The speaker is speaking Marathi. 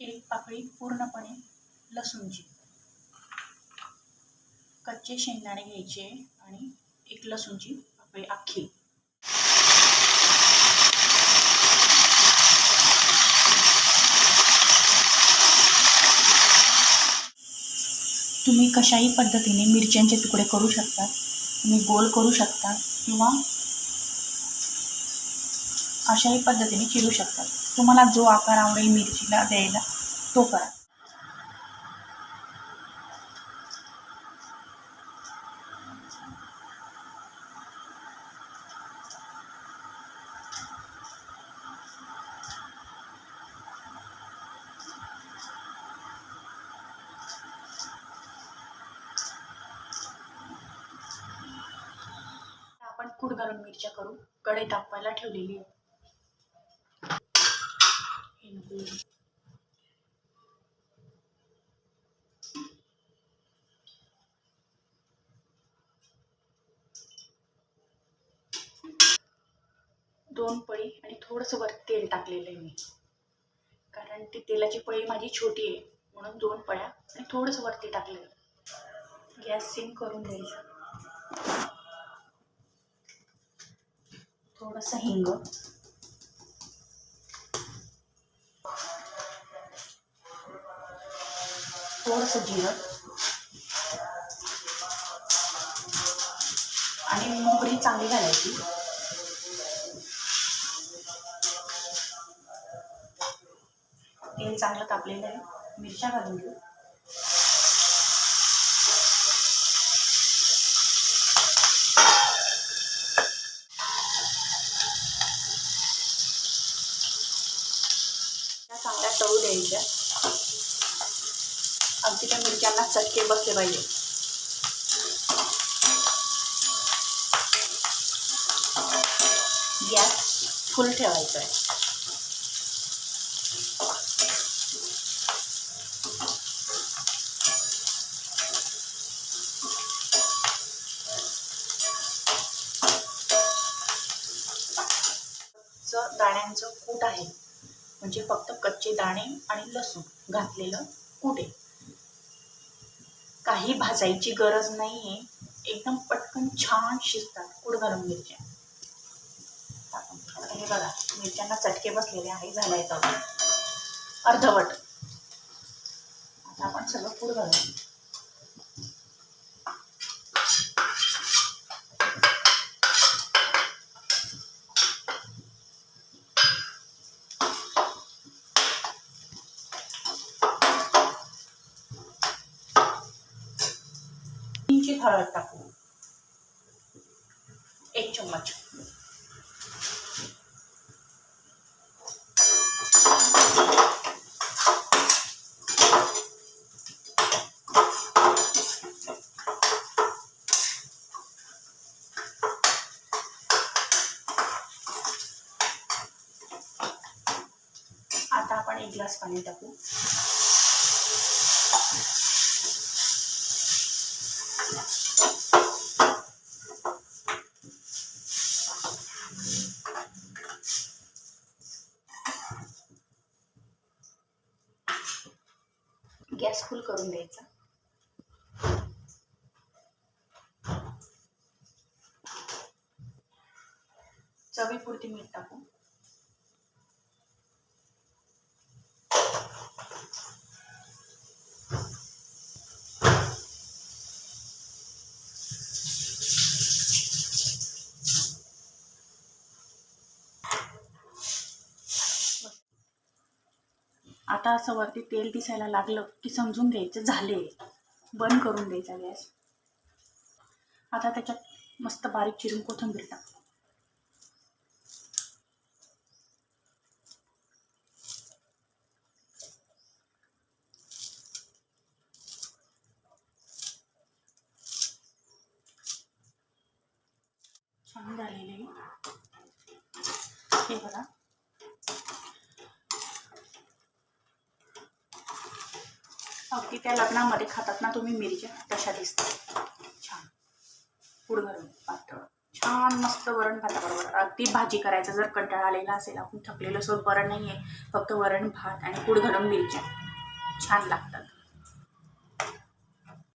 एक पाकळी पूर्णपणे लसूणची. कच्चे शेंगदाणे घ्यायचे आणि एक लसूणची पाकळी अख्खी. तुम्ही कशाही पद्धतीने मिरच्यांचे तुकडे करू शकता तुम्ही गोल करू शकता किंवा अशाही पद्धतीने चिरू शकतात. तुम्हाला जो आकार आवडेल मिरचीला द्यायला तो करा. आपण कूड मिरच्या करून कडे तापवायला ठेवलेली आहे. दोन पळी आणि थोडंसं वर तेल टाकलेलं आहे मी. कारण ती तेलाची पळी माझी छोटी आहे म्हणून दोन पळ्या आणि थोडंसं वरती टाकलेलं. गॅस सिम करून द्यायचा थोडंसं हिंग. थोडंसं जिरं. आणि मोहरी चांगली घालायची. तेल चांगलं तापलेलं आहे. मिरच्या घालून घेऊ. त्या चांगल्या तळू द्यायच्या. अगदी त्या मिरच्यांना चटके बसले पाहिजे. गॅस फुल ठेवायचा आहे. दाण्यांचं कूट आहे. म्हणजे फक्त कच्चे दाणे आणि लसूण घातलेलं कूट आहे. काही भाजायची गरज नाही आहे एकदम पटकन छान शिजतात कूट घालून मिरच्या. आता हे बघा मिरच्यांना चटके बसलेले आहे झालाय तर अर्धवट. आता आपण सगळं कूट घालू हळद टाकू एक चम्मच आता एक ग्लास पाणी टाकू. गॅस फुल करून द्यायचा. चवीपुरती मीठ टाकू. आता असं वरती तेल दिसायला लागलं की समजून घ्यायचं झाले. बंद करून द्यायचा गॅस. आता त्याच्यात मस्त बारीक चिरून कोथिंबीर टाक छान झालेले हे बघा अगदी त्या लग्नामध्ये खातात ना तुम्ही मिरच्या तशा दिसतात. छान. पुढ घालून पातळ. छान मस्त वरण भाताबरोबर अगदी भाजी करायचं जर कंटाळा आलेला असेल आपण थकलेलं सोड वरण नाही आहे फक्त वरण भात आणि कूड घालून मिरच्या. छान लागतात.